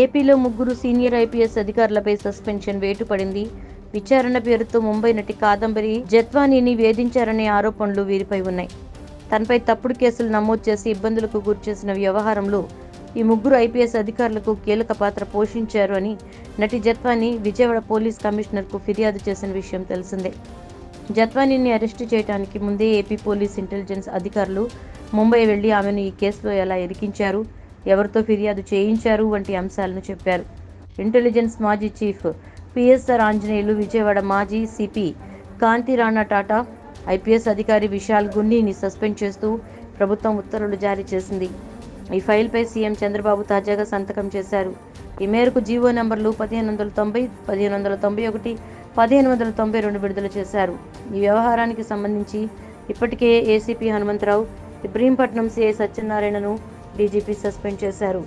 ఏపీలో ముగ్గురు senior IPS అధికారులపై సస్పెన్షన్ వేటు పడింది విచారణ పేరుతో ముంబై నటి కాదంబరి జత్వానీని వేధించారనే ఆరోపణలు వీరిపై ఉన్నాయి. తనపై తప్పుడు కేసులు నమోదు చేసి ఇబ్బందులకు గురిచేసిన వ్యవహారంలో ఈ ముగ్గురు ఐపీఎస్ అధికారులకు కీలక పాత్ర పోషించారు అని నటి జత్వాని విజయవాడ పోలీస్ కమిషనర్కు ఫిర్యాదు చేసిన విషయం తెలిసిందే. జత్వానీని అరెస్టు చేయడానికి ముందే ఏపీ పోలీస్ ఇంటెలిజెన్స్ అధికారులు ముంబై వెళ్ళి ఆమెను ఈ కేసులో ఎలా ఇరికించారు ఎవరితో ఫిర్యాదు చేయించారు వంటి అంశాలను చెప్పారు. ఇంటెలిజెన్స్ మాజీ చీఫ్ పిఎస్ఆర్ ఆంజనేయులు విజయవాడ మాజీ సిపి కాంతి రాణా టాటా ఐపీఎస్ అధికారి విశాల్ గున్నీని సస్పెండ్ చేస్తూ ప్రభుత్వం ఉత్తర్వులు జారీ చేసింది. ఈ ఫైల్పై సీఎం చంద్రబాబు తాజాగా సంతకం చేశారు. ఈ మేరకు జీవో నంబర్లు పదిహేను వందల తొంభై పదిహేను వందల తొంభై ఒకటి పదిహేను వందల తొంభై రెండు విడుదల చేశారు. ఈ వ్యవహారానికి సంబంధించి ఇప్పటికే ఏసీపీ హనుమంతరావు ఇబ్రహీంపట్నం సిఐ సత్యనారాయణను డీజీపీ సస్పెండ్ చేశారు.